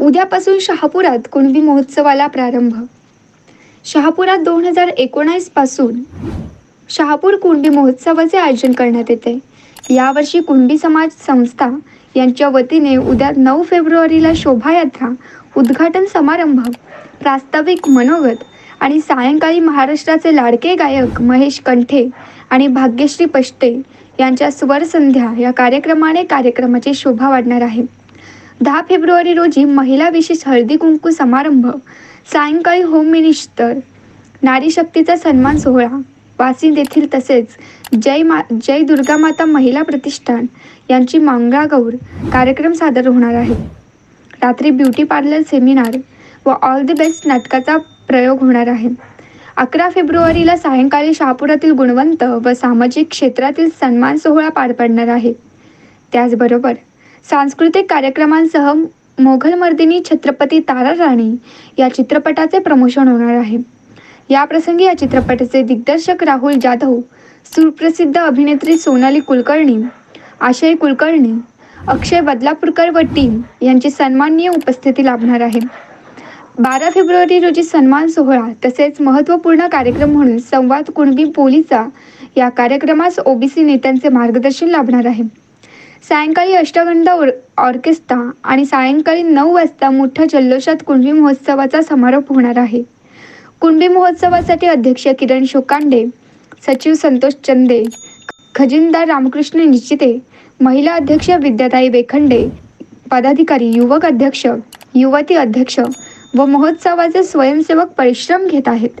उद्यापासून शहापुरात कुणबी महोत्सवाला प्रारंभ. शहापुरात दोन हजार एकोणावीसपासून शहापूर कुणबी महोत्सवाचे आयोजन करण्यात येते. यावर्षी कुणबी समाज संस्था यांच्या वतीने उद्या नऊ फेब्रुवारीला शोभायात्रा उद्घाटन समारंभ प्रास्ताविक मनोगत आणि सायंकाळी महाराष्ट्राचे लाडके गायक महेश कंठे आणि भाग्यश्री पष्टे यांच्या स्वरसंध्या या कार्यक्रमाने कार्यक्रमाची शोभा वाढणार आहे. दहा फेब्रुवारी रोजी महिला विशेष हळदी कुंकू समारंभ. सायंकाळी होम मिनिस्टर. नारी शक्तीचा सन्मान सोहळा. वासिंद येथील तसेच जय मा जय दुर्गा माता महिला प्रतिष्ठान यांची मंगळागौर कार्यक्रम सादर होणार आहे. रात्री ब्युटी पार्लर सेमिनार व ऑल द बेस्ट नाटकाचा प्रयोग होणार आहे. अकरा फेब्रुवारीला सायंकाळी शहापुरातील गुणवंत व सामाजिक क्षेत्रातील सन्मान सोहळा पार पडणार आहे. त्याचबरोबर सांस्कृतिक कार्यक्रमांसह मोघलमर्दिनी छत्रपती तारा राणी या चित्रपटाचे प्रमोशन होणार आहे. याप्रसंगी या चित्रपटाचे दिग्दर्शक राहुल जाधव सुप्रसिद्ध अभिनेत्री सोनाली कुलकर्णी आशय कुलकर्णी अक्षय बदलापूरकर व टीम यांची सन्माननीय उपस्थिती लाभणार आहे. बारा फेब्रुवारी रोजी सन्मान सोहळा तसेच महत्त्वपूर्ण कार्यक्रम म्हणून संवाद कुणबी पोलीचा या कार्यक्रमास ओबीसी नेत्यांचे मार्गदर्शन लाभणार आहे. सायंकाळी अष्टगंध ऑर्केस्ट्रा आणि सायंकाळी नऊ वाजता मोठ्या जल्लोषात कुणबी महोत्सवाचा समारोप होणार आहे. कुणबी महोत्सवासाठी अध्यक्ष किरण शोकांडे सचिव संतोष चंदे खजिनदार रामकृष्ण निश्चिते महिला अध्यक्ष विद्याताई वेखंडे पदाधिकारी युवक अध्यक्ष युवती अध्यक्ष व महोत्सवाचे स्वयंसेवक परिश्रम घेत आहेत.